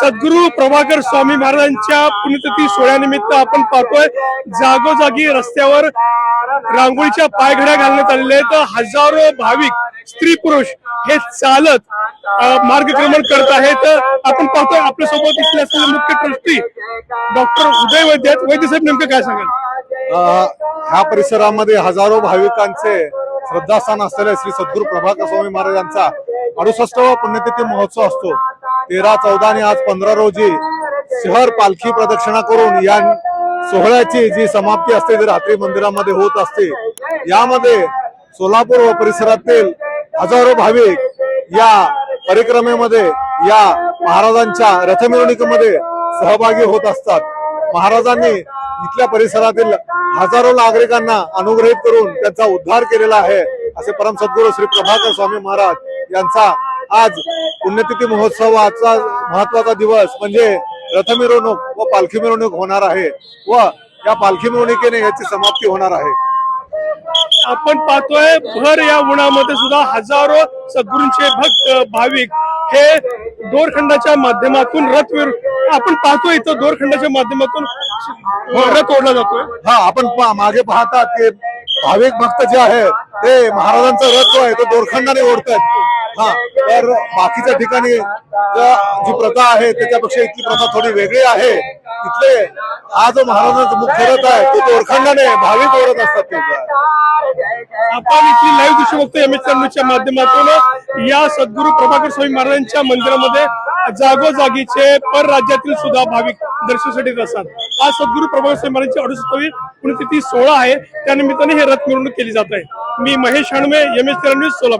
सद्गुरु प्रभाकर स्वामी महाराजांच्या पुण्यतिथी सोहळ्यानिमित्त आपण पाहतोय. जागोजागी रस्त्यावर रांगोळीच्या पायघड्या घालण्यात आलेल्या आहेत. हजारो भाविक स्त्री पुरुष हे चालत मार्गक्रमण करत आहेत. आपण पाहतोय आपल्यासोबत इथले असलेले मुख्य ट्रस्टी डॉक्टर उदय वैद्य. आहेत वैद्य साहेब नेमकं काय सांगाल? ह्या परिसरामध्ये हजारो भाविकांचे श्रद्धास्थान असलेले श्री सद्गुरु प्रभाकर स्वामी महाराजांचा अडुसष्टवा पुण्यतिथी महोत्सव असतो. तेरा चौदा आणि आज पंधरा रोजी शहर पालखी प्रदक्षिणा करून या सोहळ्याची जी समाप्ती असते ती रात्री मंदिरामध्ये होत असते यामध्ये सोलापूर व परिसरातील हजारो भाविक या परिक्रमेमध्ये या महाराजांच्या रथमिरवणुकीमध्ये सहभागी होत असतात. महाराजांनी इथल्या परिसरातील हजारो नागरिकांना अनुग्रहित करून त्यांचा उद्धार केलेला आहे असे परम सद्गुरू श्री प्रभाकर स्वामी महाराज यांचा आज पुण्यतिथी महोत्सवाचा महत्त्वाचा दिवस म्हणजे रथमिरवणूक व पालखी मिरवणूक होणार आहे व या पालखी मिरवणुकीने याची समाप्ती होणार आहे. आपण पाहतोय भर या उन्हामध्ये सुद्धा हजारो सद्गुरूंचे भक्त भाविक हे दोरखंडाच्या माध्यमातून रथ आपण पाहतोय इथं दोरखंडाच्या माध्यमातून रथ ओढला जातोय. हा आपण मागे पाहतात की भाविक भक्त जे आहे ते महाराजांचा रथ जो आहे तो दोरखंडाने ओढतात हा तर बाकीच्या ठिकाणी जी प्रथा आहे त्याच्यापेक्षा इथली प्रथा थोडी वेगळी आहे. इथले हा जो महाराजांचा मुख्य रथ आहे तो ओरखंडाने भाविक ओरत असतात ते. आपण इथली लाईव्ह दृश्य बघतो एम एच च्या माध्यमातून. या सद्गुरू प्रभाकर स्वामी महाराजांच्या मंदिरामध्ये जागोजागीचे परराज्यातील सुद्धा भाविक दर्शनासाठी असतात. आज सद्गुरू प्रभाकर स्वामी महाराजांची अडुसष्टावी पुण्यतिथी सोहळा आहे. त्यानिमित्ताने हे रथ मिरवणूक केली जात आहे. मी Mahesh Hanwe M H news Solapur.